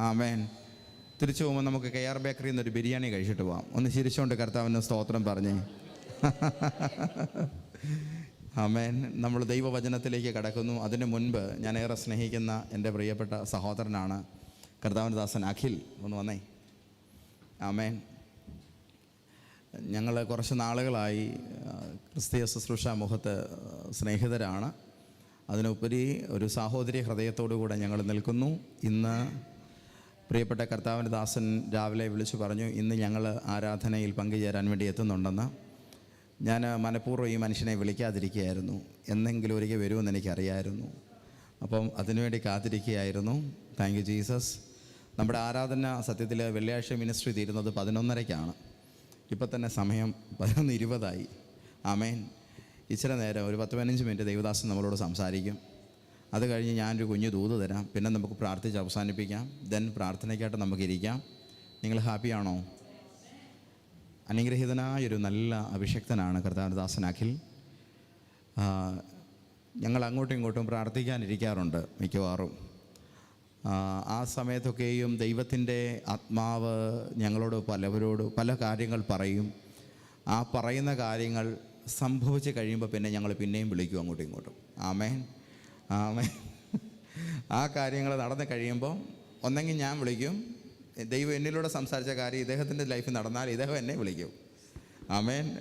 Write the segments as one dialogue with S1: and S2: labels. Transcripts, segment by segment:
S1: ആമേൻ. തിരിച്ചു പോകുമ്പോൾ നമുക്ക് കെ ആർ ബേക്കറിയിൽ നിന്ന് ഒരു ബിരിയാണി കഴിച്ചിട്ട് പോവാം. ഒന്ന് ചിരിച്ചുകൊണ്ട് കർത്താവിന്റെ സ്തോത്രം പറഞ്ഞേ. ആമേൻ. നമ്മൾ ദൈവവചനത്തിലേക്ക് കടക്കുന്നു. അതിന് മുൻപ് ഞാൻ ഏറെ സ്നേഹിക്കുന്ന എന്റെ പ്രിയപ്പെട്ട സഹോദരനാണ് കർത്താവിന്റെ ദാസൻ അഖിൽ. ഒന്ന് വന്നേ. ആമേൻ. ഞങ്ങൾ കുറച്ച് നാളുകളായി ക്രിസ്തീയ ശുശ്രൂഷ മുഖത്ത് സ്നേഹിതരാണ്. അതിനുപരി ഒരു സാഹോദര്യ ഹൃദയത്തോടു കൂടെ ഞങ്ങൾ നിൽക്കുന്നു. ഇന്ന് പ്രിയപ്പെട്ട കർത്താവിന്റെ ദാസൻ രാവിലെ വിളിച്ചു പറഞ്ഞു ഇന്ന് ഞങ്ങൾ ആരാധനയിൽ പങ്കുചേരാൻ വേണ്ടി എത്തുന്നുണ്ടെന്ന്. ഞാൻ മനഃപൂർവം ഈ മനുഷ്യനെ വിളിക്കാതിരിക്കുകയായിരുന്നു. എന്നെങ്കിലും ഒരിക്കൽ വരുമെന്ന് എനിക്കറിയായിരുന്നു. അപ്പം അതിനുവേണ്ടി കാത്തിരിക്കുകയായിരുന്നു. Thank you Jesus. നമ്മുടെ ആരാധന സത്യത്തിൽ വെള്ളിയാഴ്ച മിനിസ്ട്രി തീരുന്നത് പതിനൊന്നരയ്ക്കാണ്. ഇപ്പം തന്നെ സമയം പതിനൊന്ന് ഇരുപതായി. ആമേൻ. ഇച്ചിരി നേരം ഒരു പത്ത് പതിനഞ്ച് മിനിറ്റ് ദൈവദാസൻ നമ്മളോട് സംസാരിക്കും. അത് കഴിഞ്ഞ് ഞാനൊരു കുഞ്ഞു ദൂത് തരാം. പിന്നെ നമുക്ക് പ്രാർത്ഥിച്ച് അവസാനിപ്പിക്കാം. ദെൻ പ്രാർത്ഥനയ്ക്കായിട്ട് നമുക്കിരിക്കാം നിങ്ങൾ ഹാപ്പിയാണോ അനുഗ്രഹീതനായൊരു നല്ല അഭിഷക്തനാണ് കർത്താരദാസൻ അഖിൽ. ഞങ്ങൾ അങ്ങോട്ടും ഇങ്ങോട്ടും പ്രാർത്ഥിക്കാനിരിക്കാറുണ്ട് മിക്കവാറും. ആ, സമയത്തൊക്കെയും ദൈവത്തിന്റെ ആത്മാവ് ഞങ്ങളോട് പലവരോട് പല കാര്യങ്ങൾ പറയും. ആ പറയുന്ന കാര്യങ്ങൾ സംഭവിച്ച് കഴിയുമ്പോൾ പിന്നെ ഞങ്ങൾ പിന്നെയും വിളിക്കും അങ്ങോട്ടും ഇങ്ങോട്ടും. ആമേൻ. ആമേൻ ആ കാര്യങ്ങൾ നടന്നു കഴിയുമ്പോൾ ഒന്നെങ്കിൽ ഞാൻ വിളിക്കും. ദൈവം എന്നിലൂടെ സംസാരിച്ച കാര്യം ഇദ്ദേഹത്തിന്റെ ലൈഫിൽ നടന്നാൽ ഇദ്ദേഹം എന്നെ വിളിക്കും. ആമേൻ.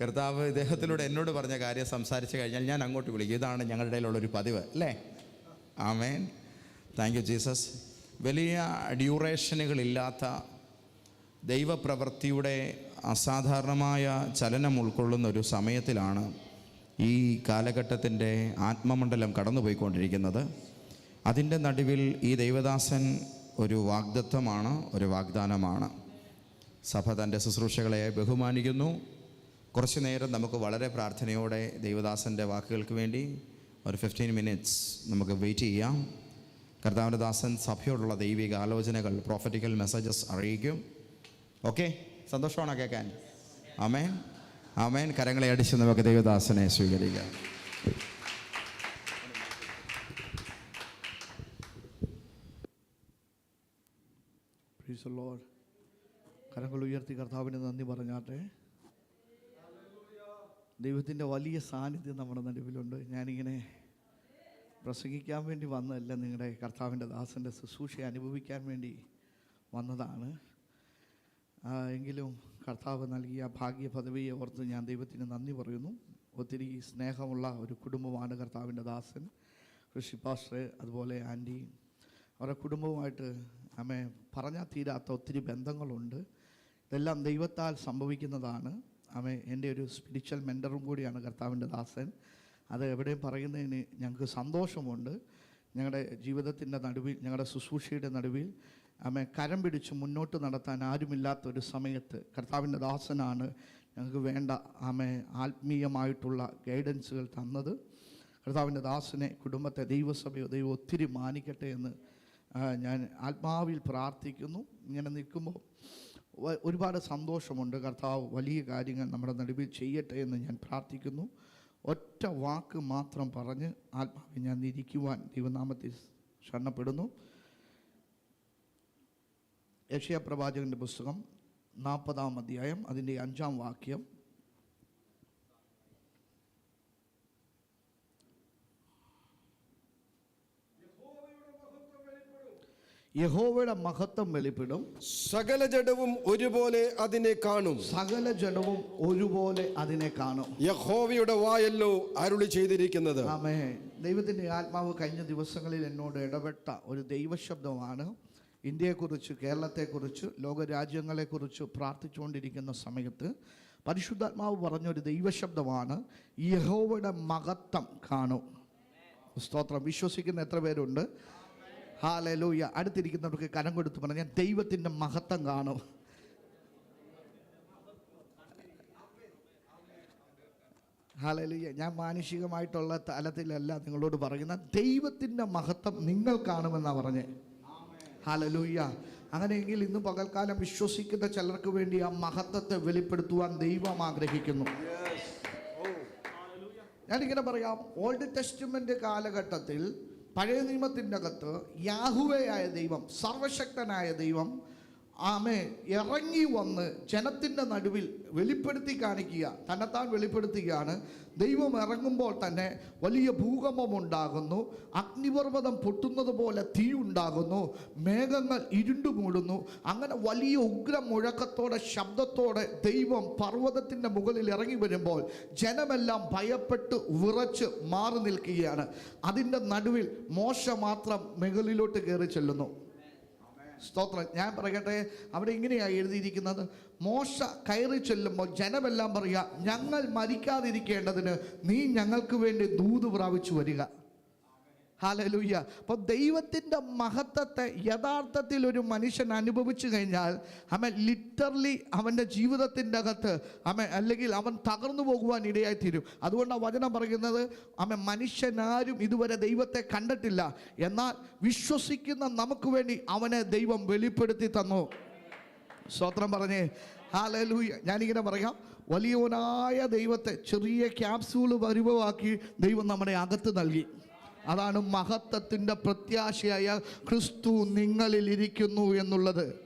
S1: കർത്താവ് ഇദ്ദേഹത്തിലൂടെ എന്നോട് പറഞ്ഞ കാര്യം സംസാരിച്ച് കഴിഞ്ഞാൽ ഞാൻ അങ്ങോട്ട് വിളിക്കും. ഇതാണ് ഞങ്ങളുടെ ഇടയിലുള്ളൊരു പതിവ് അല്ലേ? ആമേൻ. താങ്ക് യു ജീസസ് വലിയ ഡ്യൂറേഷനുകളില്ലാത്ത ദൈവപ്രവൃത്തിയുടെ അസാധാരണമായ ചലനം ഉൾക്കൊള്ളുന്ന ഒരു സമയത്തിലാണ് ഈ കാലഘട്ടത്തിന്റെ ആത്മമണ്ഡലം കടന്നുപോയിക്കൊണ്ടിരിക്കുന്നത്. അതിന്റെ നടുവിൽ ഈ ദൈവദാസൻ ഒരു വാഗ്ദത്വമാണ് ഒരു വാഗ്ദാനമാണ്. സഭ തന്റെ ശുശ്രൂഷകളെ ബഹുമാനിക്കുന്നു. കുറച്ച് നേരം നമുക്ക് വളരെ പ്രാർത്ഥനയോടെ ദൈവദാസന്റെ വാക്കുകൾക്ക് വേണ്ടി ഒരു ഫിഫ്റ്റീൻ മിനിറ്റ്സ് നമുക്ക് വെയിറ്റ് ചെയ്യാം. കർത്താവിന്റെ ദാസൻ സഭയോടുള്ള ദൈവിക ആലോചനകൾ പ്രോഫറ്റിക്കൽ മെസ്സേജസ് അറിയിക്കും. ഓക്കെ സന്തോഷമാണോ കേൾക്കാൻ? ആമേൻ ആമേൻ. കരങ്ങളെ അടിച്ച് നമുക്ക് ദൈവദാസനെ സ്വീകരിക്കാം.
S2: കരങ്ങൾ ഉയർത്തി കർത്താവിന് നന്ദി പറഞ്ഞാട്ടെ. ദൈവത്തിന്റെ വലിയ സാന്നിധ്യം നമ്മുടെ നടുവിലുണ്ട്. ഞാനിങ്ങനെ പ്രസംഗിക്കാൻ വേണ്ടി വന്നതല്ല നിങ്ങളുടെ കർത്താവിന്റെ ദാസന്റെ ശുശ്രൂഷയെ അനുഭവിക്കാൻ വേണ്ടി വന്നതാണ്. എങ്കിലും കർത്താവ് നൽകിയ ഭാഗ്യ പദവിയെ ഓർത്ത് ഞാൻ ദൈവത്തിന് നന്ദി പറയുന്നു. ഒത്തിരി സ്നേഹമുള്ള ഒരു കുടുംബമാണ് കർത്താവിന്റെ ദാസൻ ഋഷി പാസ്റ്റർ അതുപോലെ ആന്റി. അവരുടെ കുടുംബവുമായിട്ട് അമ്മ പറഞ്ഞാൽ തീരാത്ത ഒത്തിരി ബന്ധങ്ങളുണ്ട്. ഇതെല്ലാം ദൈവത്താൽ സംഭവിക്കുന്നതാണ്. അമ്മ എന്റെ ഒരു സ്പിരിച്വൽ മെന്ററും കൂടിയാണ് കർത്താവിന്റെ ദാസൻ. അത് എവിടെയും പറയുന്നതിന് ഞങ്ങൾക്ക് സന്തോഷമുണ്ട്. ഞങ്ങളുടെ ജീവിതത്തിന്റെ നടുവിൽ ഞങ്ങളുടെ ശുശ്രൂഷയുടെ നടുവിൽ അമ്മ കരം പിടിച്ച് മുന്നോട്ട് നടത്താൻ ആരുമില്ലാത്ത ഒരു സമയത്ത് കർത്താവിന്റെ ദാസനാണ് ഞങ്ങൾക്ക് വേണ്ട ആമെ ആത്മീയമായിട്ടുള്ള ഗൈഡൻസുകൾ തന്നത്. കർത്താവിന്റെ ദാസനെ കുടുംബത്തെ ദൈവസഭയോ ദൈവം ഒത്തിരി മാനിക്കട്ടെ എന്ന് ഞാൻ ആത്മാവിൽ പ്രാർത്ഥിക്കുന്നു. ഇങ്ങനെ നിൽക്കുമ്പോൾ ഒരുപാട് സന്തോഷമുണ്ട്. കർത്താവ് വലിയ കാര്യങ്ങൾ നമ്മുടെ നടുവിൽ ചെയ്യട്ടെ എന്ന് ഞാൻ പ്രാർത്ഥിക്കുന്നു. ഒറ്റ വാക്ക് മാത്രം പറഞ്ഞ് ആത്മാവിൽ ഞാൻ ഇരിക്കുവാൻ ദൈവനാമത്തിൽ ശരണപ്പെടുന്നു. യക്ഷയ പ്രവാചകന്റെ പുസ്തകം നാൽപ്പതാം അധ്യായം അതിന്റെ അഞ്ചാം വാക്യം. യഹോവയുടെ മഹത്വം വെളിപ്പെടും.
S3: സകല ജഡവും ഒരുപോലെ അതിനെ കാണും.
S2: സകല ജഡവും ഒരുപോലെ അതിനെ കാണും.
S3: യഹോവയുടെ വായല്ലോ അരുളി ചെയ്തിരിക്കുന്നത്.
S2: ആമേ ദൈവത്തിന്റെ ആത്മാവ് കഴിഞ്ഞ ദിവസങ്ങളിൽ എന്നോട് ഇടപെട്ട ഒരു ദൈവശബ്ദമാണ്. ഇന്ത്യയെക്കുറിച്ച് കേരളത്തെക്കുറിച്ച് ലോകരാജ്യങ്ങളെക്കുറിച്ച് പ്രാർത്ഥിച്ചുകൊണ്ടിരിക്കുന്ന സമയത്ത് പരിശുദ്ധാത്മാവ് പറഞ്ഞൊരു ദൈവശബ്ദമാണ് യഹോവയുടെ മഹത്വം കാണൂ. സ്തോത്രം. വിശ്വസിക്കുന്ന എത്ര പേരുണ്ട്? ഹാലലൂയ. അടുത്തിരിക്കുന്നവർക്ക് കരം കൊടുത്ത് പറഞ്ഞാൽ ദൈവത്തിന്റെ മഹത്വം കാണും. ഹാലലിയ. ഞാൻ മാനുഷികമായിട്ടുള്ള തലത്തിലല്ല നിങ്ങളോട് പറയുന്ന ദൈവത്തിന്റെ മഹത്വം നിങ്ങൾ കാണുമെന്നാണ് പറഞ്ഞേ. ഹാലലൂയ അങ്ങനെയെങ്കിൽ ഇന്ന് പകൽക്കാലം വിശ്വസിക്കുന്ന ചിലർക്ക് വേണ്ടി ആ മഹത്വത്തെ വെളിപ്പെടുത്തുവാൻ ദൈവം ആഗ്രഹിക്കുന്നു. ഞാനിങ്ങനെ പറയാം ഓൾഡ് ടെസ്റ്റ്മെന്റ് കാലഘട്ടത്തിൽ പഴയ നിയമത്തിന്റെ അകത്ത് യാഹുവയായ ദൈവം സർവശക്തനായ ദൈവം ആമേ ഇറങ്ങി വന്ന് ജനത്തിന്റെ നടുവിൽ വെളിപ്പെടുത്തി കാണിക്കുക. തന്നെത്താൻ വെളിപ്പെടുത്തുകയാണ്. ദൈവം ഇറങ്ങുമ്പോൾ തന്നെ വലിയ ഭൂകമ്പം ഉണ്ടാകുന്നു. അഗ്നിപർവതം പൊട്ടുന്നത് പോലെ തീ ഉണ്ടാകുന്നു. മേഘങ്ങൾ ഇരുണ്ടു മൂടുന്നു. അങ്ങനെ വലിയ ഉഗ്ര മുഴക്കത്തോടെ ശബ്ദത്തോടെ ദൈവം പർവതത്തിന്റെ മുകളിൽ ഇറങ്ങി വരുമ്പോൾ ജനമെല്ലാം ഭയപ്പെട്ട് വിറച്ച് മാറി നിൽക്കുകയാണ്. അതിന്റെ നടുവിൽ മോശ മാത്രം മുകളിലോട്ട് കയറി ചെല്ലുന്നു. സ്തോത്രം. ഞാൻ പറയട്ടെ അവിടെ ഇങ്ങനെയാണ് എഴുതിയിരിക്കുന്നത്. മോശ കയറി ചെല്ലുമ്പോൾ ജനമെല്ലാം പറയുക ഞങ്ങൾ മരിക്കാതിരിക്കേണ്ടതിന് നീ ഞങ്ങൾക്ക് വേണ്ടി ദൂത് പ്രാപിച്ചു വരിക. ഹാലലൂയ്യ അപ്പോൾ ദൈവത്തിന്റെ മഹത്വത്തെ യഥാർത്ഥത്തിൽ ഒരു മനുഷ്യൻ അനുഭവിച്ചു കഴിഞ്ഞാൽ അവൻ ലിറ്ററലി അവന്റെ ജീവിതത്തിന്റെ അകത്ത് അവൻ അല്ലെങ്കിൽ അവൻ തകർന്നു പോകുവാൻ ഇടയായിത്തീരും അതുകൊണ്ടാണ് വചനം പറയുന്നത് അവൻ മനുഷ്യനാരും ഇതുവരെ ദൈവത്തെ കണ്ടിട്ടില്ല. എന്നാൽ വിശ്വസിക്കുന്ന നമുക്ക് വേണ്ടി അവനെ ദൈവം വെളിപ്പെടുത്തി തന്നു. സ്തോത്രം പറഞ്ഞേ. ഹാലലൂയ. ഞാനിങ്ങനെ പറയാം വലിയവനായ ദൈവത്തെ ചെറിയ ക്യാപ്സൂൾ പരിഭവമാക്കി ദൈവം നമ്മുടെ അകത്ത് നൽകി. അതാണ് മഹത്വത്തിന്റെ പ്രത്യാശയായ ക്രിസ്തു നിങ്ങളിൽ ഇരിക്കുന്നു എന്നുള്ളത്.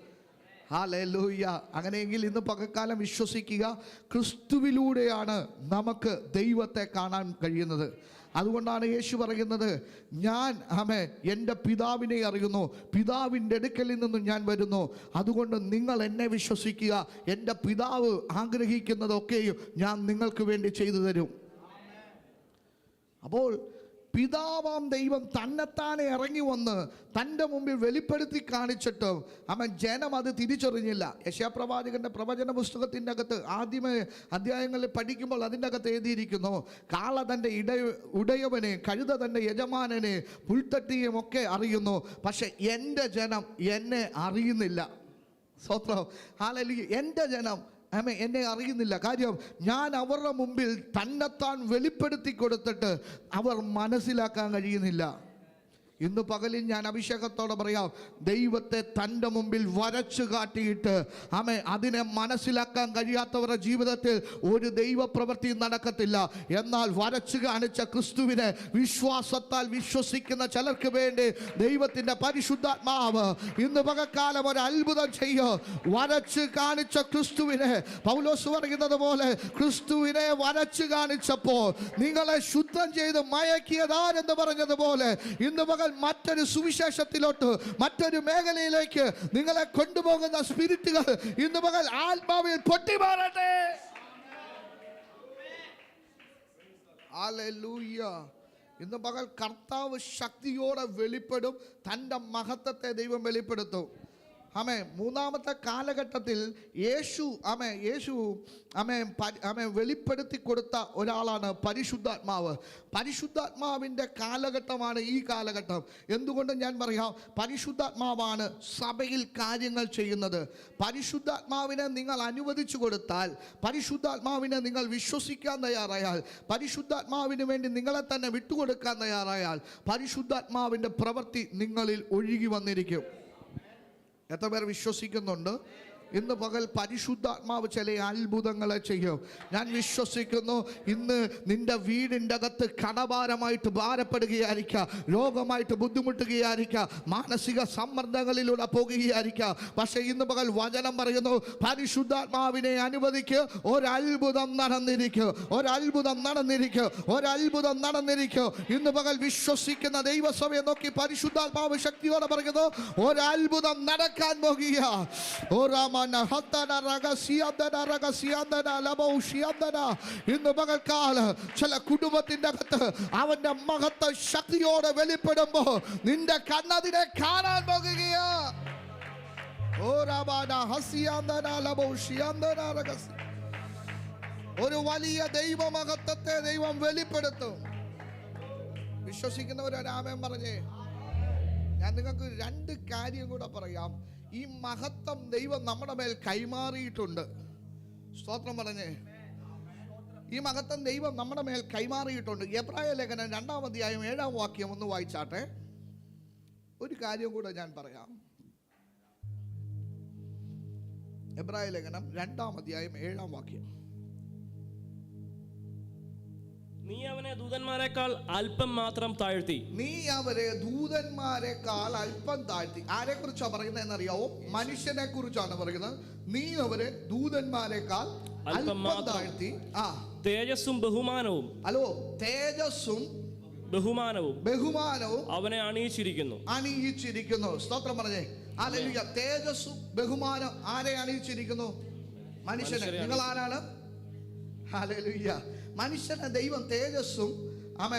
S2: ഹാലൂയ്യ അങ്ങനെയെങ്കിൽ ഇന്ന് പകക്കാലം വിശ്വസിക്കുക ക്രിസ്തുവിലൂടെയാണ് നമുക്ക് ദൈവത്തെ കാണാൻ കഴിയുന്നത്. അതുകൊണ്ടാണ് യേശു പറയുന്നത് ഞാൻ അമേ എന്റെ പിതാവിനെ അറിയുന്നു. പിതാവിന്റെ അടുക്കലിൽ നിന്നും ഞാൻ വരുന്നു. അതുകൊണ്ട് നിങ്ങൾ എന്നെ വിശ്വസിക്കുക. എന്റെ പിതാവ് ആഗ്രഹിക്കുന്നതൊക്കെയും ഞാൻ നിങ്ങൾക്ക് വേണ്ടി ചെയ്തു തരും. അപ്പോൾ പിതാവാം ദൈവം തന്നെത്താനെ ഇറങ്ങി വന്ന് തന്റെ മുമ്പിൽ വെളിപ്പെടുത്തി കാണിച്ചിട്ടും അവൻ ജനം അത് തിരിച്ചറിഞ്ഞില്ല. യശാപ്രവാചകന്റെ പ്രവചന പുസ്തകത്തിന്റെ അകത്ത് ആദ്യമേ അധ്യായങ്ങളിൽ പഠിക്കുമ്പോൾ അതിന്റെ അകത്ത് എഴുതിയിരിക്കുന്നു കാള തന്റെ ഇട ഉടയവനെ കഴുത തന്റെ യജമാനനെ പുൽത്തട്ടിയും ഒക്കെ അറിയുന്നു. പക്ഷെ എന്റെ ജനം എന്നെ അറിയുന്നില്ല. സ്വത്രം ഹാലലി എന്റെ ജനം ആമേ എന്നെ അറിയുന്നില്ല. കാര്യം ഞാൻ അവരുടെ മുമ്പിൽ തന്നെത്താൻ വെളിപ്പെടുത്തി കൊടുത്തിട്ട് അവർ മനസ്സിലാക്കാൻ കഴിയുന്നില്ല. ഇന്ന് പകലിൽ ഞാൻ അഭിഷേകത്തോടെ പറയാം. ദൈവത്തെ തന്റെ മുമ്പിൽ വരച്ചു കാട്ടിയിട്ട് ആമേ അതിനെ മനസ്സിലാക്കാൻ കഴിയാത്തവരുടെ ജീവിതത്തിൽ ഒരു ദൈവപ്രവൃത്തി നടക്കത്തില്ല. എന്നാൽ വരച്ചു കാണിച്ച ക്രിസ്തുവിനെ വിശ്വാസത്താൽ വിശ്വസിക്കുന്ന ചിലർക്ക് വേണ്ടി ദൈവത്തിന്റെ പരിശുദ്ധാത്മാവ് ഇന്ന് പകക്കാലം ഒരു അത്ഭുതം ചെയ്യോ. വരച്ച് കാണിച്ച ക്രിസ്തുവിനെ പൗലോസ് പറയുന്നത് പോലെ ക്രിസ്തുവിനെ വരച്ച് കാണിച്ചപ്പോൾ നിങ്ങളെ ശുദ്ധം ചെയ്ത് മയക്കിയതാരെന്ന് പറഞ്ഞതുപോലെ ഇന്ന് പകൽ മറ്റൊരു സുവിശേഷത്തിലോട്ട് മറ്റൊരു മേഖലയിലേക്ക് നിങ്ങളെ കൊണ്ടുപോകുന്ന സ്പിരിറ്റുകൾ ഇന്ന് പകൽ ആത്മാവിൽ പൊട്ടിമാറട്ടെ. ഇന്ന് പകൽ കർത്താവ് ശക്തിയോടെ വെളിപ്പെടും തന്റെ മഹത്വത്തെ ദൈവം വെളിപ്പെടുത്തും ആമേ മൂന്നാമത്തെ കാലഘട്ടത്തിൽ യേശു ആമേ യേശു ആമേ ആമേ വെളിപ്പെടുത്തി കൊടുത്ത ഒരാളാണ് പരിശുദ്ധാത്മാവ്. പരിശുദ്ധാത്മാവിന്റെ കാലഘട്ടമാണ് ഈ കാലഘട്ടം. എന്തുകൊണ്ട് ഞാൻ പറയാം? പരിശുദ്ധാത്മാവാണ് സഭയിൽ കാര്യങ്ങൾ ചെയ്യുന്നത്. പരിശുദ്ധാത്മാവിനെ നിങ്ങൾ അനുവദിച്ചു കൊടുത്താൽ പരിശുദ്ധാത്മാവിനെ നിങ്ങൾ വിശ്വസിക്കാൻ തയ്യാറായാൽ പരിശുദ്ധാത്മാവിന് വേണ്ടി നിങ്ങളെ തന്നെ വിട്ടുകൊടുക്കാൻ തയ്യാറായാൽ പരിശുദ്ധാത്മാവിന്റെ പ്രവൃത്തി നിങ്ങളിൽ ഒഴുകി വന്നിരിക്കും. എത്ര പേർ വിശ്വസിക്കുന്നുണ്ട്? ഇന്ന് പകൽ പരിശുദ്ധാത്മാവ് ചില അത്ഭുതങ്ങളെ ചെയ്യും. ഞാൻ വിശ്വസിക്കുന്നു ഇന്ന് നിന്റെ വീടിന്റെ അകത്ത് കടഭാരമായിട്ട് ഭാരപ്പെടുകയായിരിക്കാം രോഗമായിട്ട് ബുദ്ധിമുട്ടുകയായിരിക്കാം മാനസിക സമ്മർദ്ദങ്ങളിലൂടെ പോകുകയായിരിക്കാം. പക്ഷേ ഇന്ന് പകൽ വചനം പറയുന്നു പരിശുദ്ധാത്മാവിനെ അനുവദിക്ക് ഒരത്ഭുതം നടന്നിരിക്കും ഒരത്ഭുതം നടന്നിരിക്കും ഒരത്ഭുതം നടന്നിരിക്കും. ഇന്ന് പകൽ വിശ്വസിക്കുന്ന ദൈവസഭയെ നോക്കി പരിശുദ്ധാത്മാവ് ശക്തിയോടെ പറയുന്നു ഒരത്ഭുതം നടക്കാൻ പോകുക. ഓ രാമന ഹത്തന രഹസ്യന്തന രഹസ്യന്തന ലബൗഷ്യന്തന ഇന്ന് പകൽക്കാല ചില കുടുംബത്തിന്റെ അകത്ത് അവന്റെ മഹത്വ ശക്തിയോടെ വെളിപ്പെടുമ്പോ നിന്റെ കണ്ണതിനെ കാണാൻ പോകുകയാ. ഓ രാമന ഹസ്യന്തന ലബൗഷ്യന്തന ഒരു വലിയ ദൈവമഹത്വത്തെ ദൈവം വെളിപ്പെടുത്തും. വിശ്വസിക്കുന്നവർ രാമൻ പറഞ്ഞേ. ഞാൻ നിങ്ങൾക്ക് രണ്ട് കാര്യം കൂടെ പറയാം. ഈ മഹത്വം ദൈവം നമ്മുടെ മേൽ കൈമാറിയിട്ടുണ്ട്. സ്തോത്രം പറഞ്ഞേ. ഈ മഹത്വം ദൈവം നമ്മുടെ മേൽ കൈമാറിയിട്ടുണ്ട്. എബ്രായ ലേഖനം രണ്ടാം അധ്യായം ഏഴാം വാക്യം ഒന്ന് വായിച്ചാട്ടെ. ഒരു കാര്യം കൂടെ ഞാൻ പറയാം. എബ്രായ ലേഖനം രണ്ടാം അധ്യായം ഏഴാം വാക്യം.
S4: നീ അവനെ ദൂതന്മാരെക്കാൾ അല്പം മാത്രം താഴ്ത്തി.
S2: നീ അവരെ ദൂതന്മാരെക്കാൾ അല്പം താഴ്ത്തി. ആരെ കുറിച്ചാണ് പറയുന്നത് എന്നറിയാവോ മനുഷ്യനെ കുറിച്ചാണ് പറയുന്നത്. നീ അവരെ ദൂതന്മാരെക്കാൾ
S4: അല്പം.
S2: താഴ്ത്തി. ആ.
S4: തേജസ്സും ബഹുമാനവും.
S2: ഹലോ തേജസ്സും
S4: ബഹുമാനവും.
S2: ബഹുമാനവും
S4: അവനെ അണിയിച്ചിരിക്കുന്നു.
S2: അണിയിച്ചിരിക്കുന്നു. സ്തോത്രം പറഞ്ഞേ. അല്ലെങ്കിൽ തേജസ്സും ബഹുമാനം ആരെ അണിയിച്ചിരിക്കുന്നു? മനുഷ്യനെ. നിങ്ങൾ ആരാണ് ഹല്ലേലൂയ. മനുഷ്യനെ ദൈവം തേജസ്സും ആമ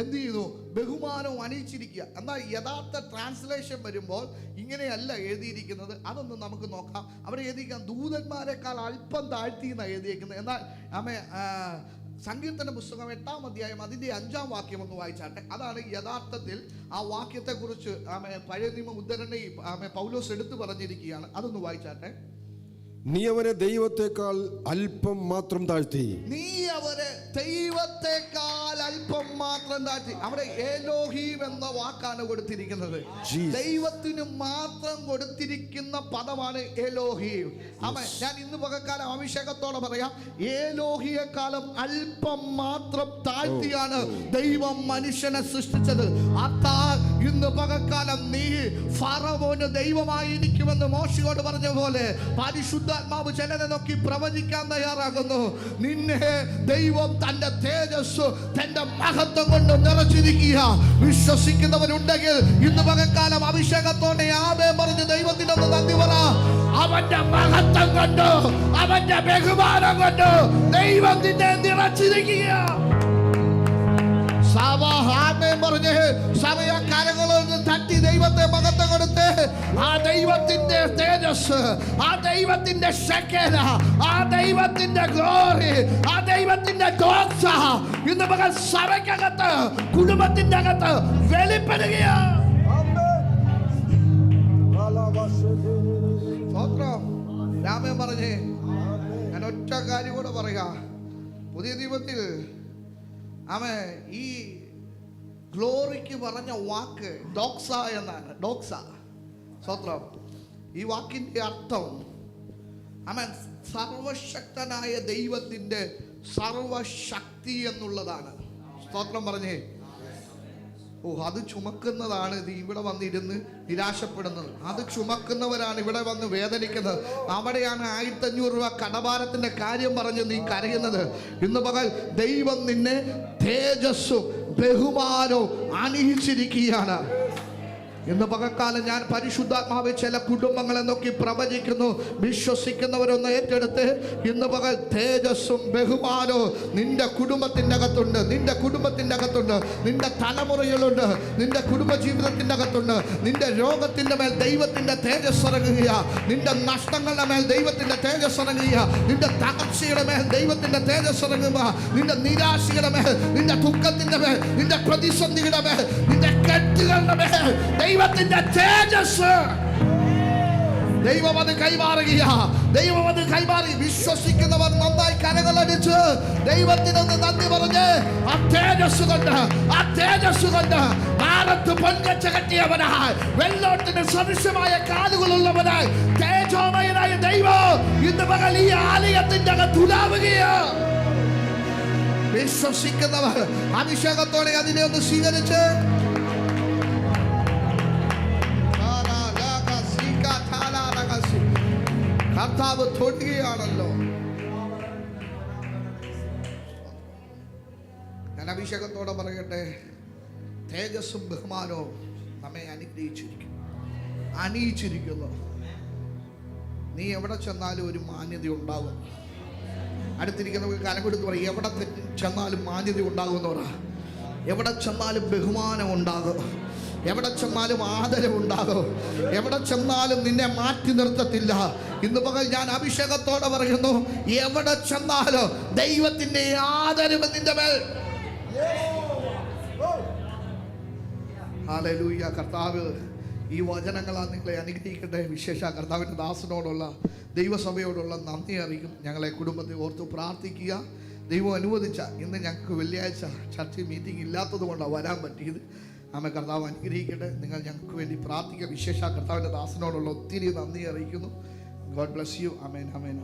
S2: എന്ത് ചെയ്യുന്നു? ബഹുമാനവും അണിയിച്ചിരിക്കുക. എന്നാൽ യഥാർത്ഥ ട്രാൻസ്ലേഷൻ വരുമ്പോൾ ഇങ്ങനെയല്ല എഴുതിയിരിക്കുന്നത്. അതൊന്നും നമുക്ക് നോക്കാം. അവർ എഴുതിയിരിക്കാം ദൂതന്മാരെക്കാൾ അല്പം താഴ്ത്തി എന്നാണ് എഴുതിയിരിക്കുന്നത് എന്നാൽ ആമ സങ്കീർത്തന പുസ്തകം എട്ടാം അധ്യായം അതിന്റെ അഞ്ചാം വാക്യം ഒന്ന് വായിച്ചാട്ടെ. അതാണ് യഥാർത്ഥത്തിൽ ആ വാക്യത്തെക്കുറിച്ച് ആമെ പഴയ നിയമ ഉദ്ധരണി ആമെ പൗലോസ് എടുത്തു പറഞ്ഞിരിക്കുകയാണ്. അതൊന്ന് വായിച്ചാട്ടെ.
S3: നീ അവരെ ദൈവത്തെക്കാൾ അല്പം മാത്രം താഴ്ത്തി.
S2: നീ അവരെ ദൈവത്തെക്കാൾ അല്പം മാത്രം താഴ്ത്തി. അവിടെ ഏലോഹീം എന്ന വാക്കാണ് കൊടുത്തിരിക്കുന്നത്. ദൈവത്തിന് മാത്രം കൊടുത്തിരിക്കുന്ന പദമാണ് ഏലോഹീം. അമ്മ ഞാൻ ഇന്ന് പകക്കാലം അഭിഷേകത്തോടെ പറയാം. ഏലോഹിയെക്കാളും അല്പം മാത്രം താഴ്ത്തിയാണ് ദൈവം മനുഷ്യനെ സൃഷ്ടിച്ചത്. അത്താ ഇന്ന് പകക്കാലം നീ ഫറവോന് ദൈവമായിരിക്കുമെന്ന് മോശയോട് പറഞ്ഞ പോലെ പരിശുദ്ധാത്മാവ് ചിലരെ നോക്കി പ്രവചിക്കാൻ തയ്യാറാകുന്നു. നിന്നെ ദൈവം തന്റെ തേജസ് തന്റെ മഹത്വം കൊണ്ട് നിറച്ചിരിക്കുക. വിശ്വസിക്കുന്നവരുണ്ടെങ്കിൽ ഇന്ന് പകക്കാലം അഭിഷേകത്തോടെ ആമേ പറഞ്ഞ് ദൈവത്തിന് ഒന്ന് നന്ദി പറ. അവന്റെ മഹത്വം കൊണ്ട് അവന്റെ ബഹുമാനം കൊണ്ട് ദൈവം നിന്നെ നിറച്ചിരിക്കുക. പറഞ്ഞ് സഭയ കരങ്ങളിൽ തട്ടി ദൈവത്തെ മകത്ത് കൊടുത്ത് ആ ദൈവത്തിന്റെ തേജസ് ആ ദൈവത്തിന്റെ ശക്കേല ആ ദൈവത്തിന്റെ ഗ്ലോറി ആ ദൈവത്തിന്റെ ഇന്ന് മകൻ സഭയ്ക്കകത്ത് കുടുംബത്തിന്റെ അകത്ത് വെളിപ്പെടുകയാണ് രാമൻ പറഞ്ഞേ ഞാൻ ഒറ്റ കാര്യം കൂടെ പറയുക പുതിയ ദീപത്തിൽ അവൻ ഈ ഗ്ലോറിക്ക് പറഞ്ഞ വാക്ക് ഡോക്സ എന്നാണ്. ഡോക്സ. സ്വത്രം ഈ വാക്കിന്റെ അർത്ഥം അവൻ സർവശക്തനായ ദൈവത്തിന്റെ സർവശക്തി എന്നുള്ളതാണ്. സ്തോത്രം പറഞ്ഞേ. ഓ അത് ചുമക്കുന്നതാണ് ഇത് ഇവിടെ വന്നിരുന്ന് നിരാശപ്പെടുന്നത്. അത് ചുമക്കുന്നവരാണ് ഇവിടെ വന്ന് വേദനിക്കുന്നത്. അവിടെയാണ് ആയിരത്തി അഞ്ഞൂറ് രൂപ കടഭാരത്തിന്റെ കാര്യം പറഞ്ഞ് നീ കരയുന്നത്. ഇന്ന് പകൽ ദൈവം നിന്നെ തേജസ്സും ബഹുമാനവും അണിയിച്ചിരിക്കുകയാണ്. ഇന്ന് പകക്കാലം ഞാൻ പരിശുദ്ധാത്മാവ് ചില കുടുംബങ്ങളെ നോക്കി പ്രവചിക്കുന്നു വിശ്വസിക്കുന്നവരൊന്ന് ഏറ്റെടുത്ത് ഇന്ന് പകൽ തേജസ്സും ബഹുമാനവും നിന്റെ കുടുംബത്തിന്റെ അകത്തുണ്ട് നിന്റെ കുടുംബത്തിന്റെ അകത്തുണ്ട് നിന്റെ തലമുറയിലുണ്ട് നിന്റെ കുടുംബജീവിതത്തിന്റെ അകത്തുണ്ട് നിന്റെ രോഗത്തിന്റെ മേൽ ദൈവത്തിന്റെ തേജസ് ഇറങ്ങുക നിന്റെ നഷ്ടങ്ങളുടെ മേൽ ദൈവത്തിന്റെ തേജസ് ഇറങ്ങുക നിന്റെ തകർച്ചയുടെ മേൽ ദൈവത്തിന്റെ തേജസ് ഇറങ്ങുക നിന്റെ നിരാശയുടെ മേൽ നിന്റെ ദുഃഖത്തിന്റെ മേൽ നിന്റെ പ്രതിസന്ധിയുടെ മേൽ നിന്റെ ദൈവത്തിന്റെ തേജസ് ദൈവം അത് കൈമാറുകയാ. ദൈവം അത് കൈമാറി. വിശ്വസിക്കുന്നവർ നന്നായി കരകളടിച്ച് ദൈവത്തിനൊന്ന് നന്ദി പറഞ്ഞ് ആ തേജസ് കൊണ്ട് ആ തേജസ് കൊണ്ട് ഭാരത്ത് പൊങ്കച്ച കെട്ടിയവനായി വെള്ളോട്ടിന് സദൃശ്യമായ കാലുകളുള്ളവനായി തേജോമയനായ ദൈവം ഇന്ന് പകൽ ഈ ആലയത്തിന്റെ തുലാവുകയാ വിശ്വസിക്കുന്നവർ അഭിഷേകത്തോടെ അതിനെ ഒന്ന് സ്വീകരിച്ച് കർത്താവ് തൊടുകയാണല്ലോ ഞാൻ അഭിഷേകത്തോടെ പറയട്ടെ. തേജസ്സും ബഹുമാനവും നമ്മെ അനുഗ്രഹിച്ചിരിക്കുന്നു. അണിയിച്ചിരിക്കുന്നു. നീ എവിടെ ചെന്നാലും ഒരു മാന്യത ഉണ്ടാകും അടുത്തിരിക്കുന്നവർക്ക് കൊടുത്ത് പറയും എവിടെ ചെന്നാലും മാന്യത ഉണ്ടാകുന്നവരാ. എവിടെ ചെന്നാലും ബഹുമാനം ഉണ്ടാകും. എവിടെ ചെന്നാലും ആദരവ് ഉണ്ടാകും എവിടെ ചെന്നാലും നിന്നെ മാറ്റി നിർത്തത്തില്ല. ഇന്ന് പകൽ ഞാൻ അഭിഷേകത്തോടെ പറയുന്നു എവിടെ ചെന്നാലും ദൈവത്തിന്റെ ആദരവ് നിന്റെ മേൽ. ഹാലലൂയ കർത്താവ് ഈ വചനങ്ങളാൽ നിങ്ങളെ അനുഗ്രഹിക്കട്ടെ. വിശേഷ കർത്താവിന്റെ ദാസനോടുള്ള ദൈവസഭയോടുള്ള നന്ദി അറിയിക്കും. ഞങ്ങളെ കുടുംബത്തെ ഓർത്ത് പ്രാർത്ഥിക്കുക. ദൈവം അനുവദിച്ച ഇന്ന് ഞങ്ങൾക്ക് വെള്ളിയാഴ്ച ചർച്ച മീറ്റിംഗ് ഇല്ലാത്തത് കൊണ്ടാണ് വരാൻ പറ്റിയത്. ആമ കർത്താവ് അനുഗ്രഹിക്കട്ടെ. നിങ്ങൾ ഞങ്ങൾക്ക് വേണ്ടി പ്രാർത്ഥിക്കുക. വിശേഷ കർത്താവിന്റെ ദാസനോടുള്ള ഒത്തിരി നന്ദി അറിയിക്കുന്നു. God bless you amen amen